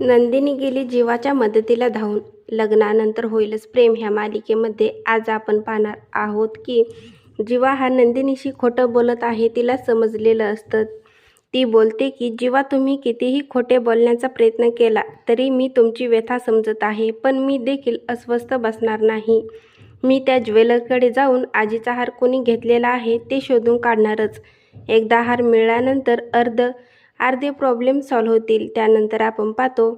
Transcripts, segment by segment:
नंदिनी गेली जीवाच्या मदतीला धावून. लग्नानंतर होईलच प्रेम ह्या मालिकेमध्ये. आज आपण पाहणार आहोत की जीवा हा नंदिनीशी खोटं बोलत आहे तिला समजलेलं असतं. ती बोलते की जीवा तुम्ही कितीही खोटे बोलण्याचा प्रयत्न केला तरी मी तुमची व्यथा समजत आहे पण मी देखील अस्वस्थ बसणार नाही. मी त्या ज्वेलरकडे जाऊन आजीचा हार कोणी घेतलेला आहे ते शोधून काढणारच. एकदा हार मिळाल्यानंतर अर्ध अर्धे प्रॉब्लेम सॉल्व्ह होतील. त्यानंतर आपण पाहतो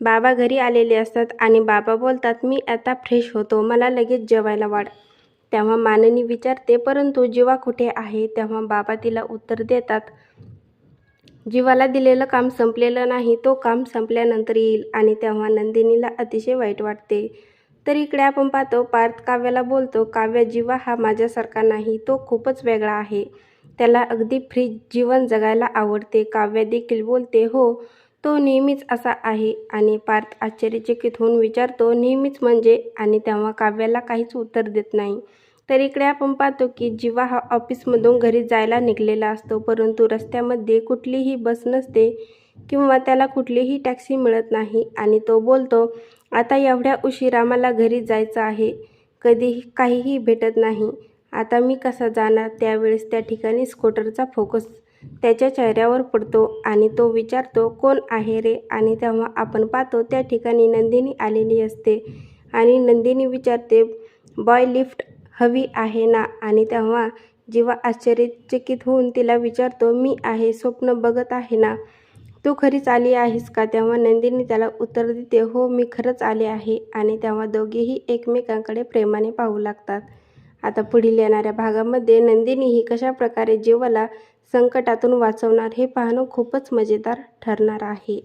बाबा घरी आलेले असतात आणि बाबा बोलतात मी आता फ्रेश होतो मला लगेच जेवायला वाढ. तेव्हा माननी विचारते परंतु जीवा कुठे आहे? तेव्हा बाबा तिला उत्तर देतात जीवाला दिलेलं काम संपलेलं नाही तो काम संपल्यानंतर येईल. आणि तेव्हा नंदिनीला अतिशय वाईट वाटते. तर इकडे आपण पाहतो पार्थ काव्याला बोलतो काव्य जीवा हा माझ्यासारखा नाही तो खूपच वेगळा आहे. त्याला अगदी फ्री जीवन जगायला आवडते. काव्य देखील बोलते हो तो नेहमीच असा आहे आणि पार्थ आश्चर्यचकित होऊन विचारतो नेहमीच म्हणजे? आणि तेव्हा काव्याला काहीच उत्तर देत नाही. तर इकडे आपण पाहतो की जीवा हा ऑफिसमधून घरी जायला निघलेला असतो परंतु रस्त्यामध्ये कुठलीही बस नसते किंवा त्याला कुठलीही टॅक्सी मिळत नाही आणि तो बोलतो आता एवढ्या उशिरा मला घरी जायचं आहे. कधीही काहीही भेटत नाही. आता मी कसा जाणार? त्यावेळेस त्या ठिकाणी स्कूटरचा फोकस त्याच्या चेहऱ्यावर पडतो आणि तो विचारतो कोण आहे रे? आणि तेव्हा आपण पाहतो त्या ठिकाणी नंदिनी आलेली असते आणि नंदिनी विचारते बॉय लिफ्ट हवी आहे ना? आणि तेव्हा जेव्हा आश्चर्यचकित होऊन तिला विचारतो मी आहे स्वप्न बघत आहे ना? तू खरीच आली आहेस का? तेव्हा नंदिनी त्याला उत्तर देते हो मी खरंच आले आहे. आणि तेव्हा दोघेही एकमेकांकडे प्रेमाने पाहू लागतात. आता पुढील येणाऱ्या भागामध्ये नंदिनी ही कशा प्रकारे जीवाला संकटातून वाचवणार हे पाहणं खूपच मजेदार ठरणार आहे.